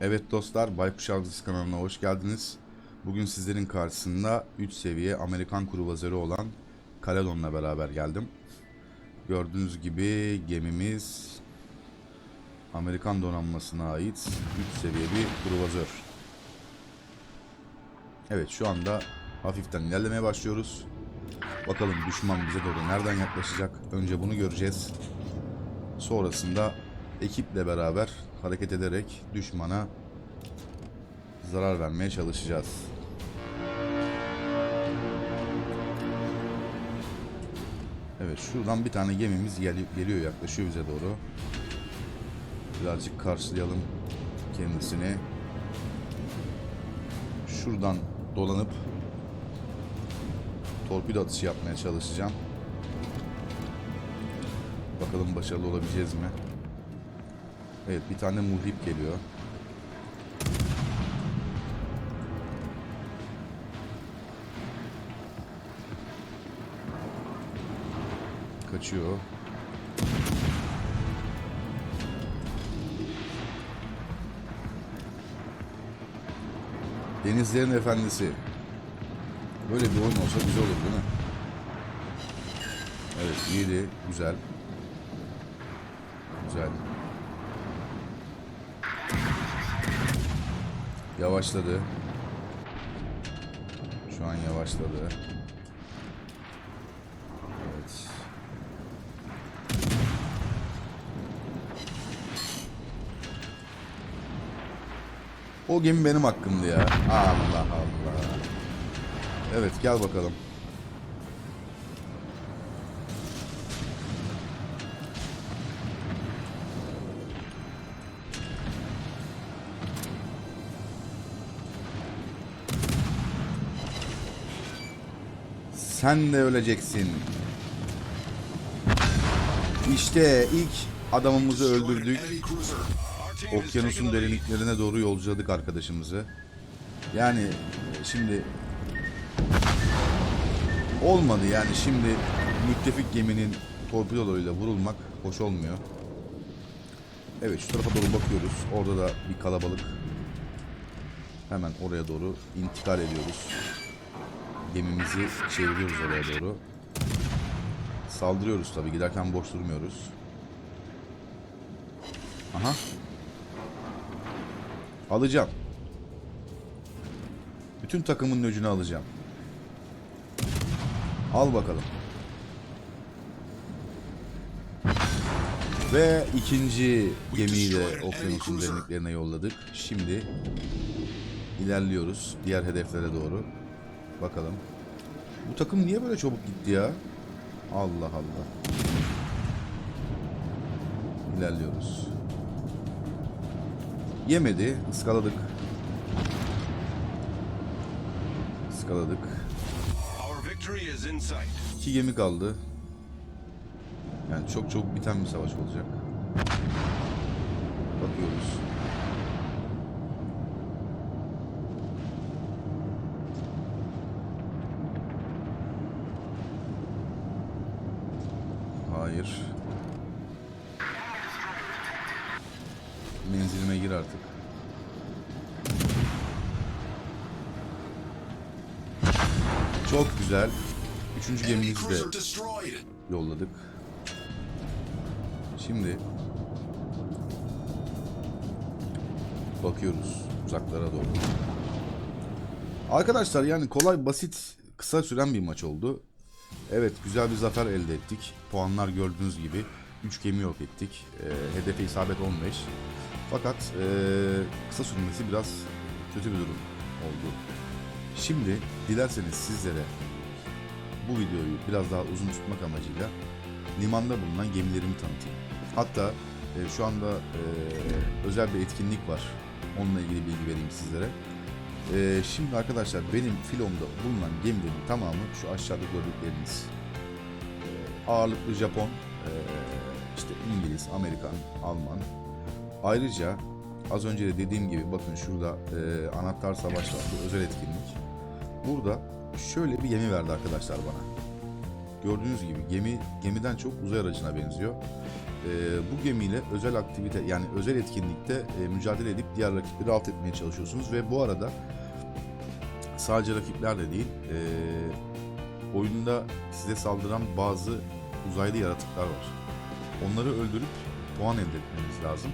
Evet dostlar, Baykuş Avcısı kanalına hoş geldiniz. Bugün sizlerin karşısında 3 seviye Amerikan kruvazörü olan Caledon'la beraber geldim. Gördüğünüz gibi gemimiz Amerikan donanmasına ait 3 seviye bir kruvazör. Evet şu anda hafiften ilerlemeye başlıyoruz. Bakalım düşman bize doğru nereden yaklaşacak? Önce bunu göreceğiz. Sonrasında ekiple beraber hareket ederek düşmana zarar vermeye çalışacağız. Evet şuradan bir tane gemimiz gel- geliyor yaklaşıyor bize doğru. Birazcık karşılayalım kendisini. Şuradan dolanıp torpido atışı yapmaya çalışacağım. Bakalım başarılı olabileceğiz mi? Evet bir tane muhrip geliyor. Kaçıyor. Denizlerin efendisi. Böyle bir oyun olsa güzel olur değil mi? Evet iyiydi. Güzel. Güzel. Yavaşladı. Şu an yavaşladı. Evet. O gemi benim hakkımdı ya. Allah Allah. Evet gel bakalım. Sen de öleceksin. İşte ilk adamımızı öldürdük. Okyanusun derinliklerine doğru yolculadık arkadaşımızı. Yani e, şimdi olmadı yani şimdi müttefik geminin torpidolarıyla vurulmak hoş olmuyor. Evet şu tarafa doğru bakıyoruz. Orada da bir kalabalık. Hemen oraya doğru intikal ediyoruz. Gemimizi çeviriyoruz oraya doğru. Saldırıyoruz tabii giderken boş durmuyoruz. Aha. Alacağım. Bütün takımın öcünü alacağım. Al bakalım. Ve ikinci gemiyi de okyanusun derinliklerine yolladık. Şimdi ilerliyoruz diğer hedeflere doğru. Bakalım. Bu takım niye böyle çabuk gitti ya? Allah Allah. İlerliyoruz. Yemedi. Iskaladık. Our victory is in sight. İki gemi kaldı. Yani çok çok biten bir savaş olacak. Bakıyoruz. Hayır. Menzilime gir artık. Çok güzel. Üçüncü gemimizi de yolladık. Şimdi bakıyoruz uzaklara doğru. Arkadaşlar yani kolay basit kısa süren bir maç oldu. Evet güzel bir zafer elde ettik. Puanlar gördüğünüz gibi 3 gemi yok ettik. Ee, hedefe isabet 15. Fakat ee, kısa sürmesi biraz kötü bir durum oldu. Şimdi dilerseniz sizlere bu videoyu biraz daha uzun tutmak amacıyla limanda bulunan gemilerimi tanıtayım. Hatta e, şu anda e, özel bir etkinlik var. Onunla ilgili bilgi vereyim sizlere. E, şimdi arkadaşlar benim filomda bulunan gemilerin tamamı şu aşağıda gördükleriniz. E, ağırlıklı Japon, e, işte İngiliz, Amerikan, Alman. Ayrıca az önce de dediğim gibi bakın şurada e, Anahtar Savaş var. Bu özel etkinlik. Burada şöyle bir gemi verdi arkadaşlar bana. Gördüğünüz gibi gemi gemiden çok uzay aracına benziyor. Ee, bu gemiyle özel aktivite yani özel etkinlikte e, mücadele edip diğer rakipleri alt etmeye çalışıyorsunuz ve bu arada sadece rakipler de değil e, oyunda size saldıran bazı uzaylı yaratıklar var. Onları öldürüp puan elde etmeniz lazım.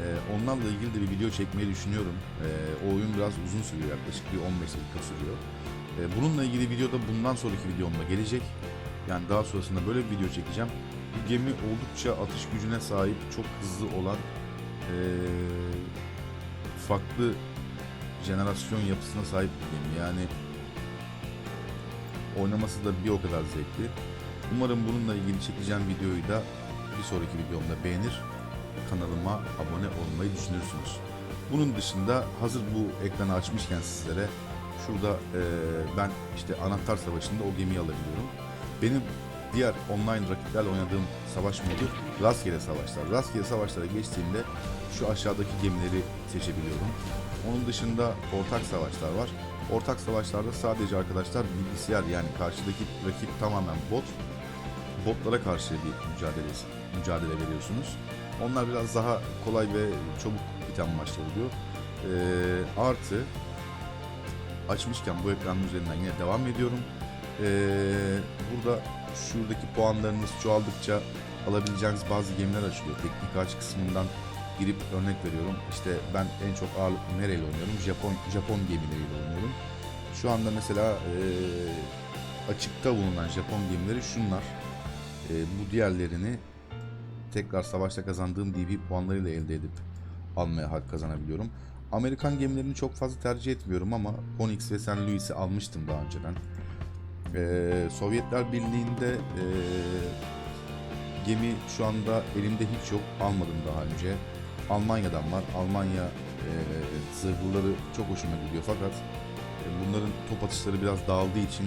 Ee, onlarla ilgili de bir video çekmeyi düşünüyorum. Ee, o oyun biraz uzun sürüyor yaklaşık bir 15 dakika sürüyor. Ee, bununla ilgili video da bundan sonraki videomda gelecek. Yani daha sonrasında böyle bir video çekeceğim. Bu gemi oldukça atış gücüne sahip, çok hızlı olan ee, farklı jenerasyon yapısına sahip bir gemi. Yani oynaması da bir o kadar zevkli. Umarım bununla ilgili çekeceğim videoyu da bir sonraki videomda beğenir, kanalıma abone olmayı düşünürsünüz. Bunun dışında hazır bu ekranı açmışken sizlere şurada eee, ben işte anahtar savaşında o gemiyi alabiliyorum. Benim diğer online rakiplerle oynadığım savaş modu rastgele savaşlar. Rastgele savaşlara geçtiğimde şu aşağıdaki gemileri seçebiliyorum. Onun dışında ortak savaşlar var. Ortak savaşlarda sadece arkadaşlar bilgisayar yani karşıdaki rakip tamamen bot. Botlara karşı bir mücadele, mücadele veriyorsunuz. Onlar biraz daha kolay ve çabuk biten maçlar oluyor. Ee, artı açmışken bu ekranın üzerinden yine devam ediyorum. Ee, burada şuradaki puanlarınız çoğaldıkça alabileceğiniz bazı gemiler açılıyor. Teknik ağaç kısmından girip örnek veriyorum. İşte ben en çok ağırlıklı nereyle oynuyorum? Japon Japon gemileriyle oynuyorum. Şu anda mesela ee, açıkta bulunan Japon gemileri şunlar. Ee, bu diğerlerini tekrar savaşta kazandığım DB puanlarıyla elde edip almaya hak kazanabiliyorum. Amerikan gemilerini çok fazla tercih etmiyorum ama Onyx ve St. Louis'i almıştım daha önceden. Ee, Sovyetler Birliği'nde ee, gemi şu anda elimde hiç yok. Almadım daha önce. Almanya'dan var. Almanya ee, zırhlıları çok hoşuma gidiyor fakat e, bunların top atışları biraz dağıldığı için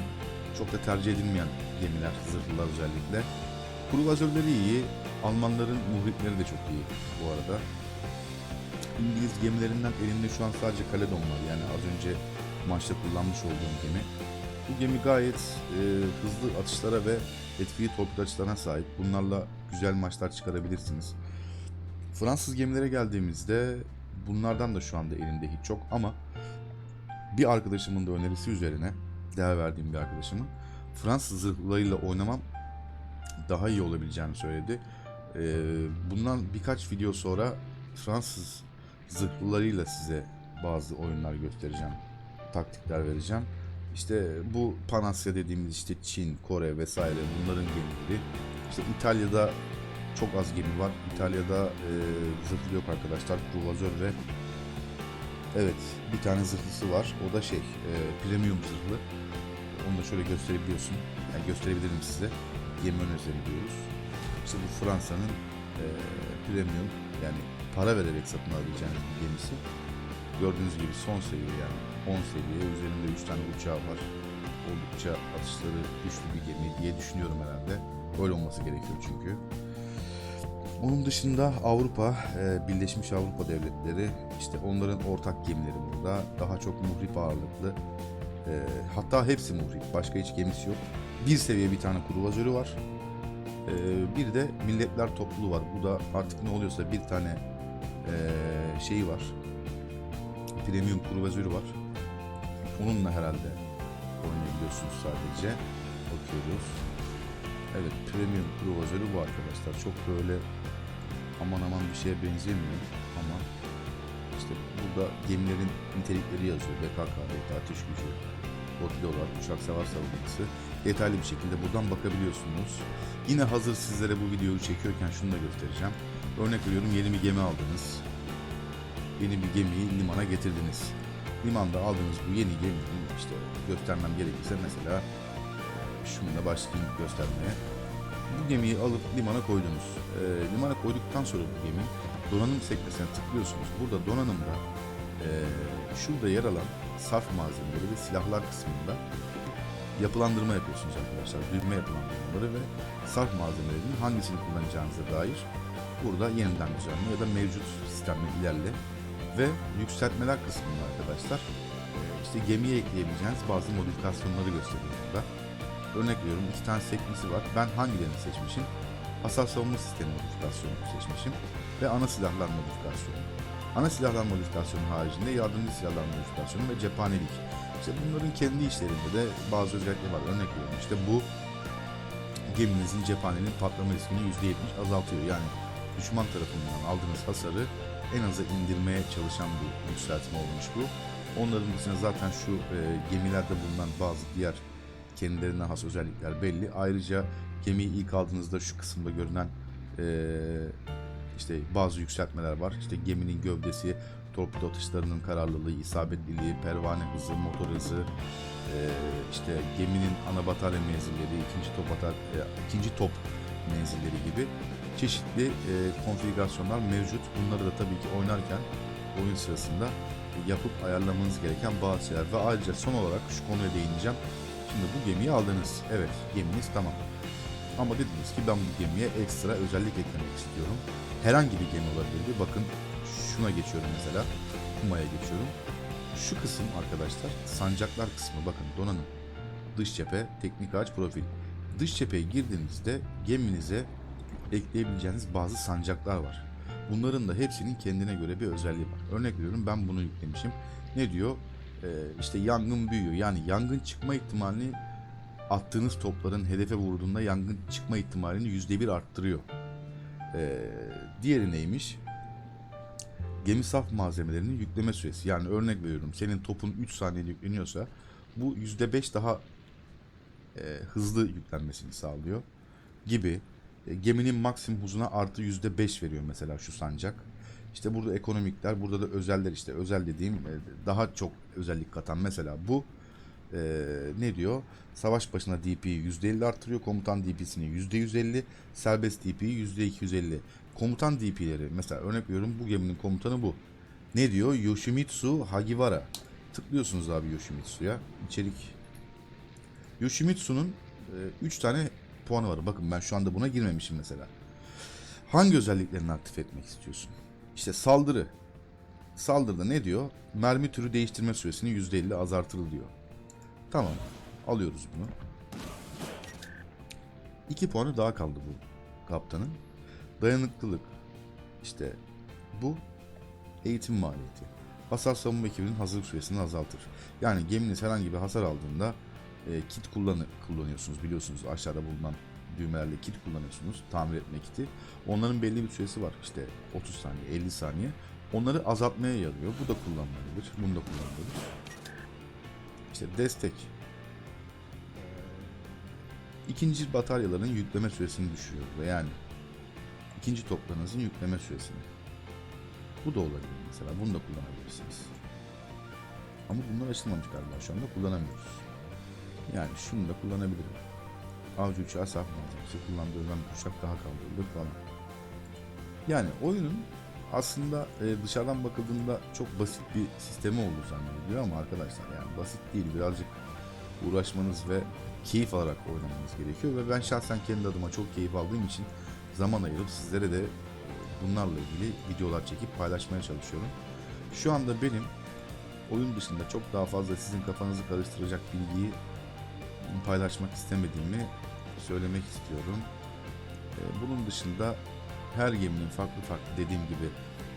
çok da tercih edilmeyen gemiler, zırhlılar özellikle. Kruvazörleri iyi, Almanların muhripleri de çok iyi bu arada. İngiliz gemilerinden elimde şu an sadece Caledon var yani az önce maçta kullanmış olduğum gemi. Bu gemi gayet e, hızlı atışlara ve etkili torpil açılarına sahip. Bunlarla güzel maçlar çıkarabilirsiniz. Fransız gemilere geldiğimizde bunlardan da şu anda elimde hiç yok ama bir arkadaşımın da önerisi üzerine değer verdiğim bir arkadaşımın Fransız zırhlarıyla oynamam daha iyi olabileceğini söyledi. Ee, bundan birkaç video sonra Fransız zırhlılarıyla size bazı oyunlar göstereceğim. Taktikler vereceğim. İşte bu Panasya dediğimiz işte Çin, Kore vesaire bunların gemileri. İşte İtalya'da çok az gemi var. İtalya'da e, zırhlı yok arkadaşlar. Kruvazör ve evet bir tane zırhlısı var. O da şey e, premium zırhlı. Onu da şöyle gösterebiliyorsun. Yani gösterebilirim size. Gemi ön diyoruz. İşte bu Fransa'nın e, premium yani para vererek satın alabileceğiniz bir gemisi. Gördüğünüz gibi son seviye yani 10 seviye üzerinde 3 tane uçağı var. Oldukça atışları güçlü bir gemi diye düşünüyorum herhalde. Öyle olması gerekiyor çünkü. Onun dışında Avrupa, e, Birleşmiş Avrupa Devletleri, işte onların ortak gemileri burada. Daha çok muhrip ağırlıklı. E, hatta hepsi muhrip, başka hiç gemisi yok. Bir seviye bir tane kruvazörü var. E, bir de milletler topluluğu var. Bu da artık ne oluyorsa bir tane e, şeyi var. Premium kruvazörü var. Onunla herhalde oynayabiliyorsunuz sadece. Bakıyoruz. Evet premium kruvazörü bu arkadaşlar. Çok böyle aman aman bir şeye benzemiyor ama işte burada gemilerin nitelikleri yazıyor. BKKB, ateş gücü, torpidolar, uçak savar savunması. Detaylı bir şekilde buradan bakabiliyorsunuz. Yine hazır sizlere bu videoyu çekiyorken şunu da göstereceğim. Örnek veriyorum yeni bir gemi aldınız. Yeni bir gemiyi limana getirdiniz. Limanda aldığınız bu yeni gemiyi işte göstermem gerekirse mesela şununla başlayayım göstermeye. Bu gemiyi alıp limana koydunuz. Ee, limana koyduktan sonra bu gemi donanım sekmesine tıklıyorsunuz. Burada donanımda ee, şurada yer alan sarf malzemeleri ve silahlar kısmında yapılandırma yapıyorsunuz arkadaşlar. Büyüme yapılandırmaları ve sarf malzemelerinin hangisini kullanacağınıza dair burada yeniden düzenle ya da mevcut sistemle ilerle ve yükseltmeler kısmında arkadaşlar ee, işte gemiye ekleyebileceğiniz bazı modifikasyonları gösteriyor burada. Örnek veriyorum iki tane sekmesi var. Ben hangilerini seçmişim? Hasar savunma sistemi modifikasyonunu seçmişim. Ve ana silahlar modifikasyonu. Ana silahlar modifikasyonu haricinde yardımcı silahlar modifikasyonu ve cephanelik. İşte bunların kendi işlerinde de bazı özellikleri var. Örnek veriyorum işte bu geminizin cephanenin patlama riskini %70 azaltıyor. Yani düşman tarafından aldığınız hasarı en aza indirmeye çalışan bir yükseltme olmuş bu. Onların dışında zaten şu e, gemilerde bulunan bazı diğer kendilerine has özellikler belli. Ayrıca gemiyi ilk aldığınızda şu kısımda görünen e, işte bazı yükseltmeler var. İşte geminin gövdesi, torpido atışlarının kararlılığı, isabetliliği, pervane hızı, motor hızı, e, işte geminin ana batarya menzilleri, ikinci top atar, e, ikinci top menzilleri gibi çeşitli e, konfigürasyonlar mevcut. Bunları da tabii ki oynarken oyun sırasında yapıp ayarlamanız gereken bazı şeyler ve ayrıca son olarak şu konuya değineceğim. Şimdi bu gemiyi aldınız. Evet, geminiz tamam. Ama dediniz ki ben bu gemiye ekstra özellik eklemek istiyorum. Herhangi bir gemi olabilir. Bakın şuna geçiyorum mesela. Kuma'ya geçiyorum. Şu kısım arkadaşlar sancaklar kısmı bakın donanım. Dış cephe, teknik ağaç, profil. Dış cepheye girdiğinizde geminize ekleyebileceğiniz bazı sancaklar var. Bunların da hepsinin kendine göre bir özelliği var. Örnek veriyorum ben bunu yüklemişim. Ne diyor? Ee, işte yangın büyüyor. Yani yangın çıkma ihtimalini attığınız topların hedefe vurduğunda yangın çıkma ihtimalini %1 arttırıyor. Ee, diğeri neymiş? Gemi saf malzemelerinin yükleme süresi. Yani örnek veriyorum senin topun 3 saniyede yükleniyorsa bu %5 daha e, hızlı yüklenmesini sağlıyor gibi. E, geminin maksimum hızına artı %5 veriyor mesela şu sancak. İşte burada ekonomikler, burada da özeller işte özel dediğim e, daha çok özellik katan mesela bu e, ne diyor? Savaş başına DP'yi %50 artırıyor. Komutan DP'sini %150. Serbest DP'yi %250. Komutan DP'leri mesela örnek veriyorum bu geminin komutanı bu. Ne diyor? Yoshimitsu Hagiwara. Tıklıyorsunuz abi Yoshimitsu'ya. İçerik. Yoshimitsu'nun 3 tane puanı var. Bakın ben şu anda buna girmemişim mesela. Hangi özelliklerini aktif etmek istiyorsun? İşte saldırı. Saldırıda ne diyor? Mermi türü değiştirme süresini %50 azaltılır diyor. Tamam. Alıyoruz bunu. 2 puanı daha kaldı bu kaptanın. Dayanıklılık. İşte bu eğitim maliyeti. Hasar savunma ekibinin hazırlık süresini azaltır. Yani geminiz herhangi bir hasar aldığında e, kit kullanı, kullanıyorsunuz biliyorsunuz aşağıda bulunan düğmelerle kit kullanıyorsunuz tamir etme kiti. Onların belli bir süresi var işte 30 saniye 50 saniye. Onları azaltmaya yarıyor. Bu da kullanılabilir. Bunu da kullanılabilir. İşte destek. İkinci bataryaların yükleme süresini düşürüyor yani ikinci toplarınızın yükleme süresini. Bu da olabilir mesela. Bunu da kullanabilirsiniz. Ama bunlar açılmamış galiba şu anda kullanamıyoruz. Yani şunu da kullanabilirim. Avcı uçağı saf malzemesi kullandığı zaman uçak daha kaldırılır falan. Yani oyunun aslında e, dışarıdan bakıldığında çok basit bir sistemi olduğu zannediliyor ama arkadaşlar yani basit değil birazcık uğraşmanız ve keyif alarak oynamanız gerekiyor ve ben şahsen kendi adıma çok keyif aldığım için zaman ayırıp sizlere de bunlarla ilgili videolar çekip paylaşmaya çalışıyorum. Şu anda benim oyun dışında çok daha fazla sizin kafanızı karıştıracak bilgiyi paylaşmak istemediğimi söylemek istiyorum. Ee, Bunun dışında her geminin farklı farklı dediğim gibi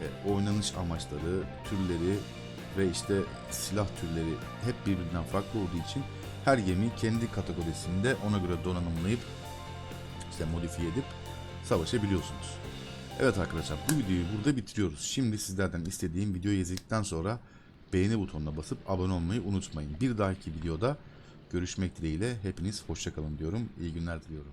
e, oynanış amaçları, türleri ve işte silah türleri hep birbirinden farklı olduğu için her gemi kendi kategorisinde ona göre donanımlayıp işte modifiye edip savaşabiliyorsunuz. Evet arkadaşlar bu videoyu burada bitiriyoruz. Şimdi sizlerden istediğim videoyu izledikten sonra beğeni butonuna basıp abone olmayı unutmayın. Bir dahaki videoda görüşmek dileğiyle hepiniz hoşçakalın diyorum. İyi günler diliyorum.